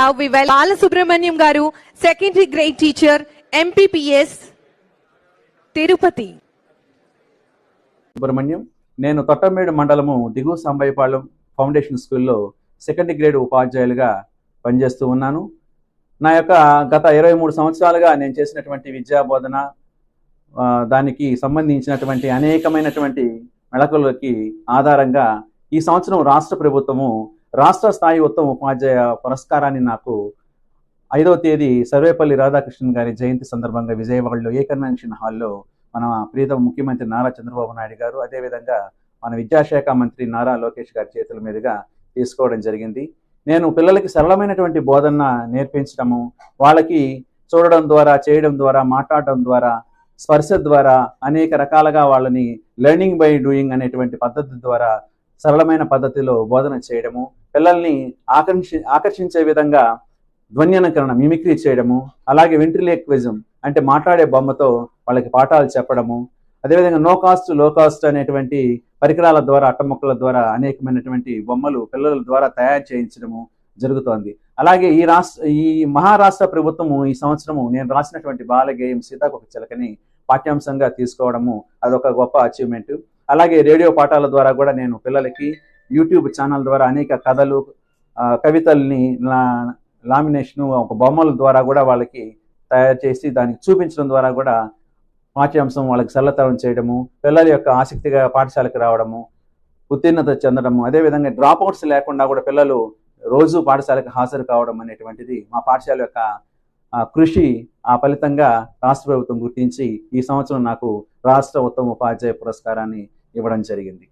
Now we will Balasubramaniam Garu, secondary grade teacher, MPPS, Subrahmanyam నేను తొట్టమేడు మండలము దిగువ సంబైపాళెం ఫౌండేషన్ స్కూల్లో సెకండ్ గ్రేడ్ ఉపాధ్యాయులుగా పనిచేస్తూ ఉన్నాను. నా యొక్క గత ఇరవై మూడు సంవత్సరాలుగా నేను చేసినటువంటి విద్యా బోధన దానికి సంబంధించినటువంటి అనేకమైనటువంటి మెళకులకి ఆధారంగా ఈ సంవత్సరం రాష్ట్ర ప్రభుత్వము రాష్ట్ర స్థాయి ఉత్తమ ఉపాధ్యాయ పురస్కారాన్ని నాకు ఐదవ తేదీ సర్వేపల్లి రాధాకృష్ణన్ గారి జయంతి సందర్భంగా విజయవాడలో ఏ కన్వెన్షన్ హాల్లో మన ప్రీతమ ముఖ్యమంత్రి నారా చంద్రబాబు నాయుడు గారు అదేవిధంగా మన విద్యాశాఖ మంత్రి నారా లోకేష్ గారి చేతుల మీదుగా తీసుకోవడం జరిగింది. నేను పిల్లలకి సరళమైనటువంటి బోధన నేర్పించడము వాళ్ళకి చూడడం ద్వారా చేయడం ద్వారా మాట్లాడడం ద్వారా స్పర్శ ద్వారా అనేక రకాలుగా వాళ్ళని లెర్నింగ్ బై డూయింగ్ అనేటువంటి పద్ధతి ద్వారా సరళమైన పద్ధతిలో బోధన చేయడము పిల్లల్ని ఆకర్షి ఆకర్షించే విధంగా ధ్వన్యనకరణ మిమిక్రీ చేయడము అలాగే వెంట్రిలేక్విజం అంటే మాట్లాడే బొమ్మతో వాళ్ళకి పాఠాలు చెప్పడము అదేవిధంగా నో కాస్ట్లో కాస్ట్ అనేటువంటి పరికరాల ద్వారా అట్టముక్కల ద్వారా అనేకమైనటువంటి బొమ్మలు పిల్లల ద్వారా తయారు చేయించడము జరుగుతోంది. అలాగే ఈ రాష్ట్ర ఈ మహారాష్ట్ర ప్రభుత్వము ఈ సంవత్సరము నేను రాసినటువంటి బాలగేయం సీతాకొక చిలకని పాఠ్యాంశంగా తీసుకోవడము అదొక గొప్ప అచీవ్మెంట్ అలాగే రేడియో పాఠాల ద్వారా కూడా నేను పిల్లలకి యూట్యూబ్ ఛానల్ ద్వారా అనేక కథలు కవితల్ని లామినేషను లామినేషన్ ఒక బొమ్మల ద్వారా కూడా వాళ్ళకి తయారు చేసి దానికి చూపించడం ద్వారా కూడా పాఠ్యాంశం వాళ్ళకి సరళతరం చేయడము పిల్లల యొక్క ఆసక్తిగా పాఠశాలకు రావడము ఉత్తీర్ణత చెందడము అదేవిధంగా డ్రాప్ అవుట్స్ లేకుండా కూడా పిల్లలు రోజు పాఠశాలకు హాజరు కావడం అనేటువంటిది మా పాఠశాల యొక్క కృషి ఆ ఫలితంగా రాష్ట్ర ప్రభుత్వం గుర్తించి ఈ సంవత్సరం నాకు రాష్ట్ర ఉత్తమ ఉపాధ్యాయ పురస్కారాన్ని ఇవ్వడం జరిగింది.